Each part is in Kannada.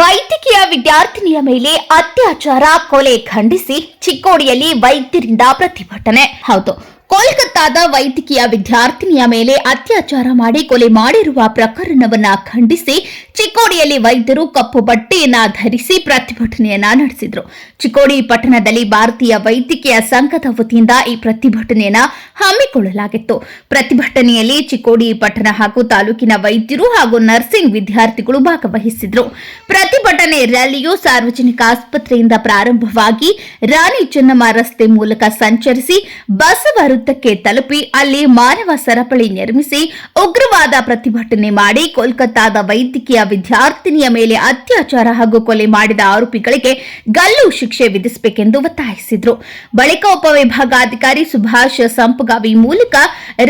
ವೈದ್ಯಕೀಯ ವಿದ್ಯಾರ್ಥಿನಿಯ ಮೇಲೆ ಅತ್ಯಾಚಾರ ಕೊಲೆ ಖಂಡಿಸಿ ಚಿಕ್ಕೋಡಿಯಲ್ಲಿ ವೈದ್ಯರಿಂದ ಪ್ರತಿಭಟನೆ. ಹೌದು. ಕೋಲ್ಕತ್ತಾದ ವೈದ್ಯಕೀಯ ವಿದ್ಯಾರ್ಥಿನಿಯ ಮೇಲೆ ಅತ್ಯಾಚಾರ ಮಾಡಿ ಕೊಲೆ ಮಾಡಿರುವ ಪ್ರಕರಣವನ್ನ ಖಂಡಿಸಿ ಚಿಕ್ಕೋಡಿಯಲ್ಲಿ ವೈದ್ಯರು ಕಪ್ಪು ಬಟ್ಟೆಯನ್ನ ಧರಿಸಿ ಪ್ರತಿಭಟನೆಯನ್ನ ನಡೆಸಿದ್ರು. ಚಿಕ್ಕೋಡಿ ಪಟ್ಟಣದಲ್ಲಿ ಭಾರತೀಯ ವೈದ್ಯಕೀಯ ಸಂಘದ ವತಿಯಿಂದ ಈ ಪ್ರತಿಭಟನೆಯನ್ನ ಹಮ್ಮಿಕೊಳ್ಳಲಾಗಿತ್ತು. ಪ್ರತಿಭಟನೆಯಲ್ಲಿ ಚಿಕ್ಕೋಡಿ ಪಟ್ಟಣ ಹಾಗೂ ತಾಲೂಕಿನ ವೈದ್ಯರು ಹಾಗೂ ನರ್ಸಿಂಗ್ ವಿದ್ಯಾರ್ಥಿಗಳು ಭಾಗವಹಿಸಿದ್ರು. ಪ್ರತಿಭಟನೆ ರ್ಯಾಲಿಯು ಸಾರ್ವಜನಿಕ ಆಸ್ಪತ್ರೆಯಿಂದ ಪ್ರಾರಂಭವಾಗಿ ರಾಣಿ ಚೆನ್ನಮ್ಮ ರಸ್ತೆ ಮೂಲಕ ಸಂಚರಿಸಿ ಬಸವ ವೃತ್ತಕ್ಕೆ ತಲುಪಿ ಅಲ್ಲಿ ಮಾನವ ಸರಪಳಿ ನಿರ್ಮಿಸಿ ಉಗ್ರವಾದ ಪ್ರತಿಭಟನೆ ಮಾಡಿ ಕೋಲ್ಕತ್ತಾದ ವೈದ್ಯಕೀಯ ವಿದ್ಯಾರ್ಥಿನಿಯ ಮೇಲೆ ಅತ್ಯಾಚಾರ ಹಾಗೂ ಕೊಲೆ ಮಾಡಿದ ಆರೋಪಿಗಳಿಗೆ ಗಲ್ಲು ಶಿಕ್ಷೆ ವಿಧಿಸಬೇಕೆಂದು ಒತ್ತಾಯಿಸಿದ್ರು. ಬಳಿಕ ಉಪವಿಭಾಗಾಧಿಕಾರಿ ಸುಭಾಷ್ ಸಂಪಗಾವಿ ಮೂಲಕ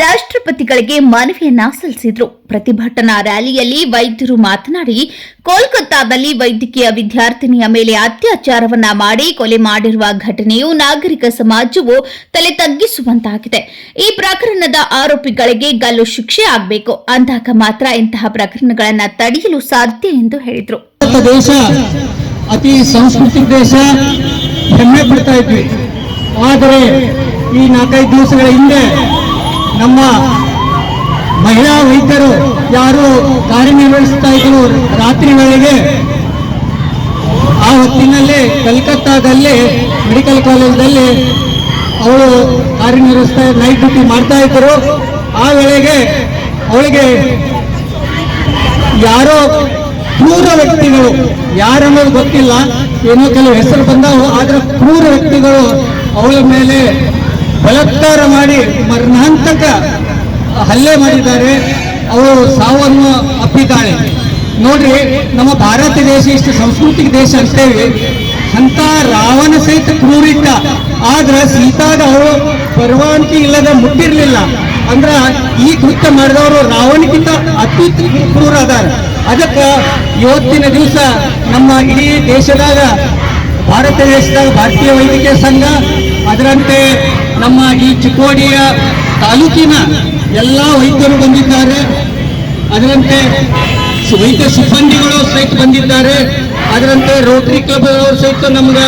ರಾಷ್ಟ್ರಪತಿಗಳಿಗೆ ಮನವಿಯನ್ನ ಸಲ್ಲಿಸಿದ್ರು. ಪ್ರತಿಭಟನಾ ರ್ಯಾಲಿಯಲ್ಲಿ ವೈದ್ಯರು ಮಾತನಾಡಿ, ಕೋಲ್ಕತ್ತಾದಲ್ಲಿ ವೈದ್ಯಕೀಯ ವಿದ್ಯಾರ್ಥಿನಿಯ ಮೇಲೆ ಅತ್ಯಾಚಾರವನ್ನ ಮಾಡಿ ಕೊಲೆ ಮಾಡಿರುವ ಘಟನೆಯು ನಾಗರಿಕ ಸಮಾಜವು ತಲೆ ತಗ್ಗಿಸುವಂತಾಗಿದೆ ಈ ಪ್ರಕರಣದ ಆರೋಪಿಗಳಿಗೆ ಗಲ್ಲು ಶಿಕ್ಷೆ ಆಗಬೇಕು. ಅಂದಾಗ ಮಾತ್ರ ಇಂತಹ ಪ್ರಕರಣಗಳನ್ನ ತಡೆಯಲು ಸಾಧ್ಯ ಎಂದು ಹೇಳಿದರು. ದೇಶ ಅತಿ ಸಾಂಸ್ಕೃತಿಕ ದೇಶ, ಹೆಮ್ಮೆ ಪಡ್ತಾ ಇದ್ವಿ. ಆದರೆ ಈ ನಾಲ್ಕೈದು ದಿವಸಗಳ ಹಿಂದೆ ನಮ್ಮ ಮಹಿಳಾ ವೈದ್ಯರು ಯಾರು ಕಾರ್ಯನಿರ್ವಹಿಸ್ತಾ ಇದ್ರು ರಾತ್ರಿ ವೇಳೆಗೆ, ಆ ಹೊತ್ತಿನಲ್ಲಿ ಕಲ್ಕತ್ತಾದಲ್ಲಿ, ಮೆಡಿಕಲ್ ಕಾಲೇಜಲ್ಲಿ ಅವಳು ಕಾರ್ಯನಿರ್ವಹಿಸ್ತಾ ನೈಟ್ ಡ್ಯೂಟಿ ಮಾಡ್ತಾ ಇದ್ದರು. ಆ ವೇಳೆಗೆ ಅವಳಿಗೆ ಯಾರೋ ಕ್ರೂರ ವ್ಯಕ್ತಿಗಳು, ಯಾರನ್ನೋದು ಗೊತ್ತಿಲ್ಲ, ಏನೋ ಕೆಲವು ಹೆಸರು ಬಂದವು, ಆದ್ರೆ ಕ್ರೂರ ವ್ಯಕ್ತಿಗಳು ಅವಳ ಮೇಲೆ ಬಲತ್ಕಾರ ಮಾಡಿ ಮರಣಾಂತಕ ಹಲ್ಲೆ ಮಾಡಿದ್ದಾರೆ. ಅವಳು ಸಾವನ್ನು ಅಪ್ಪಿದ್ದಾಳೆ. ನೋಡ್ರಿ, ನಮ್ಮ ಭಾರತ ದೇಶ ಇಷ್ಟು ಸಾಂಸ್ಕೃತಿಕ ದೇಶ ಅಂತೇವೆ ಅಂತ ರಾವಣ ಸಹಿತ ಕ್ರೂರಿದ್ದ ಆದ್ರೆ ಸೀತಾಗ ಅವಳು ಪರವಾನಗಿ ಇಲ್ಲದ ಮುಟ್ಟಿರ್ಲಿಲ್ಲ. ಅಂದ್ರ ಈ ಕೃತ್ಯ ಮಾಡಿದವರು ರಾವಣಕ್ಕಿಂತ ಅತಿ ಕ್ರೂರ ಅದಾರ ಅದಕ್ಕೆ ಇವತ್ತಿನ ದಿವಸ ನಮ್ಮ ಇಡೀ ದೇಶದಾಗ, ಭಾರತ ದೇಶದಾಗ ಭಾರತೀಯ ವೈದ್ಯಕೀಯ ಸಂಘ, ಅದರಂತೆ ನಮ್ಮ ಈ ಚಿಕ್ಕೋಡಿಯ ತಾಲೂಕಿನ ಎಲ್ಲ ವೈದ್ಯರು ಬಂದಿದ್ದಾರೆ. ಅದರಂತೆ ವೈದ್ಯ ಸಿಬ್ಬಂದಿಗಳು ಸಹಿತ ಬಂದಿದ್ದಾರೆ. ಅದರಂತೆ ರೋಟರಿ ಕ್ಲಬ್ ಅವರು ಸಹಿತ ನಮ್ಗೆ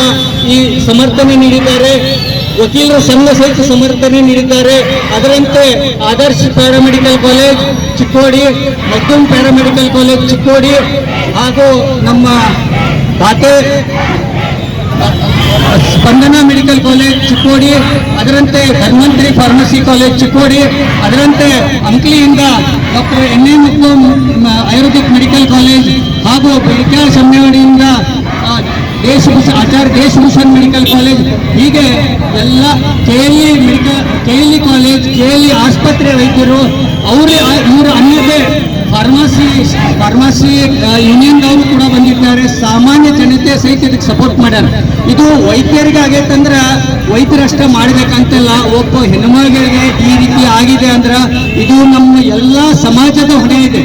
ಈ ಸಮರ್ಥನೆ ನೀಡಿದ್ದಾರೆ. ವಕೀಲರು ಸಂಘ ಸಹಿತ ಸಮರ್ಥನೆ ನೀಡಿದ್ದಾರೆ. ಅದರಂತೆ ಆದರ್ಶ ಪ್ಯಾರಾಮೆಡಿಕಲ್ ಕಾಲೇಜ್ ಚಿಕ್ಕೋಡಿ ಮತ್ತೊಂದು ಪ್ಯಾರಾಮೆಡಿಕಲ್ ಕಾಲೇಜ್ ಚಿಕ್ಕೋಡಿ ಹಾಗೂ ನಮ್ಮ ಬಾತೆ ಸ್ಪಂದನ ಮೆಡಿಕಲ್ ಕಾಲೇಜ್ ಚಿಕ್ಕೋಡಿ, ಅದರಂತೆ ಧನ್ವಂತರಿ ಫಾರ್ಮಸಿ ಕಾಲೇಜ್ ಚಿಕ್ಕೋಡಿ, ಅದರಂತೆ ಅಂಕ್ಲಿಯಿಂದ ಡಾಕ್ಟರ್ ಎನ್ ಎ ಮುಕ್ಕೋಮ್ ಆಯುರ್ವೇದಿಕ್ ಮೆಡಿಕಲ್ ಕಾಲೇಜ್ ಹಾಗೂ ಬೆಳಕ್ಯಾಳ ಸಮ್ಮೇಳನಿಯಿಂದ ದೇಶಭೂಷಣ ಆಚಾರ್ಯ ದೇಶಭೂಷಣ್ ಮೆಡಿಕಲ್ ಕಾಲೇಜ್, ಹೀಗೆ ಎಲ್ಲ K L E medical K L E college K L E ಆಸ್ಪತ್ರೆ ವೈದ್ಯರು ಅವರೇ ಇವರು ಅನ್ನದೇ ಫಾರ್ಮಸಿ ಫಾರ್ಮಸಿ ಯೂನಿಯನ್ದವರು ಸಹಿತ ಇದಕ್ಕೆ ಸಪೋರ್ಟ್ ಮಾಡ್ಯಾರ. ಇದು ವೈದ್ಯರಿಗೆ ಆಗೈತಂದ್ರೆ ವೈದ್ಯರಷ್ಟೇ ಮಾಡ್ಬೇಕಂತೆಲ್ಲ. ಒಬ್ಬ ಹೆಣ್ಮಗಳಿಗೆ ಈ ರೀತಿ ಆಗಿದೆ ಅಂದ್ರ ಇದು ನಮ್ಮ ಎಲ್ಲ ಸಮಾಜದ ಹೊಣೆ ಇದೆ.